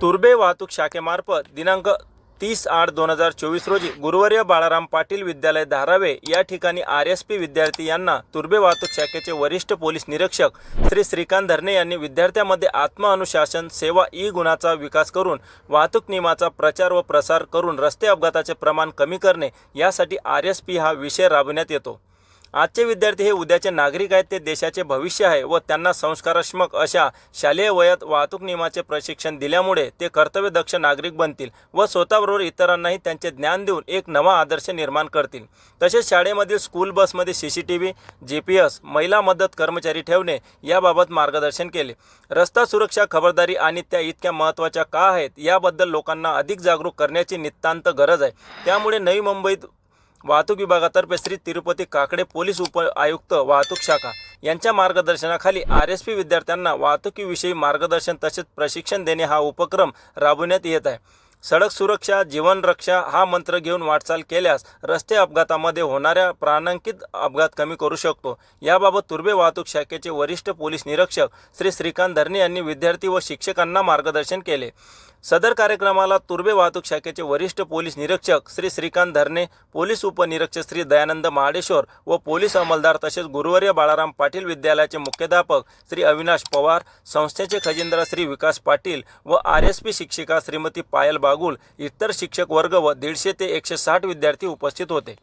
तुर्बे वाहतूक शाखेमार्फत दिनांक तीस आठ दोन हजार चोवीस रोजी गुरुवर्य बाळाराम पाटील विद्यालय धारावे या ठिकाणी आर एस पी विद्यार्थी यांना तुर्बे वाहतूक शाखेचे वरिष्ठ पोलीस निरीक्षक श्री श्रीकांत धरणे यांनी विद्यार्थ्यांमध्ये आत्मअनुशासन सेवा ई गुणाचा विकास करून वाहतूक नियमाचा प्रचार व प्रसार करून रस्ते अपघाताचे प्रमाण कमी करणे यासाठी आर एस पी हा विषय राबविण्यात येतो. आजचे विद्यार्थी हे उद्याचे नागरिक आहेत ते देशाचे भविष्य आहे व त्यांना संस्कारात्मक अशा शालेय वयात वाहतूक नियमाचे प्रशिक्षण दिल्यामुळे ते कर्तव्यदक्ष नागरिक बनतील व स्वतःबरोबर इतरांनाही त्यांचे ज्ञान देऊन एक नवा आदर्श निर्माण करतील. तसेच शाळेमधील स्कूल बसमध्ये C C T V G P S महिला मदत कर्मचारी ठेवणे याबाबत मार्गदर्शन केले. रस्ता सुरक्षा खबरदारी आणि त्या इतक्या महत्त्वाच्या का आहेत याबद्दल लोकांना अधिक जागरूक करण्याची नितांत गरज आहे. त्यामुळे नवी मुंबईत वाहतूक विभागातर्फे श्री तिरुपती काकडे पोलीस उप आयुक्त वाहतूक शाखा यांच्या मार्गदर्शनाखाली आर एस पी विद्यार्थ्यांना वाहतुकीविषयी मार्गदर्शन तसेच प्रशिक्षण देणे हा उपक्रम राबविण्यात येत आहे. सडक सुरक्षा जीवन रक्षा हा मंत्र घेऊन वाटचाल केल्यास रस्ते अपघातामध्ये होणाऱ्या प्राणांकित अपघात कमी करू शकतो. याबाबत तुर्बे वाहतूक शाखेचे वरिष्ठ पोलीस निरीक्षक श्री श्रीकांत धरणे यांनी विद्यार्थी व शिक्षकांना मार्गदर्शन केले. सदर कार्यक्रमाला तुर्बे वाहतूक शाखेचे वरिष्ठ पोलीस निरीक्षक श्री श्रीकांत धरणे पोलीस उपनिरीक्षक श्री दयानंद महाडेश्वर व पोलीस अंमलदार तसेच गुरुवर्य बाळाराम पाटील विद्यालयाचे मुख्याध्यापक श्री अविनाश पवार संस्थेचे खजिनदार श्री विकास पाटील व आर एस पी शिक्षिका श्रीमती पायल बागुल इतर शिक्षक वर्ग व दीडशे ते एकशे साठ विद्यार्थी उपस्थित होते.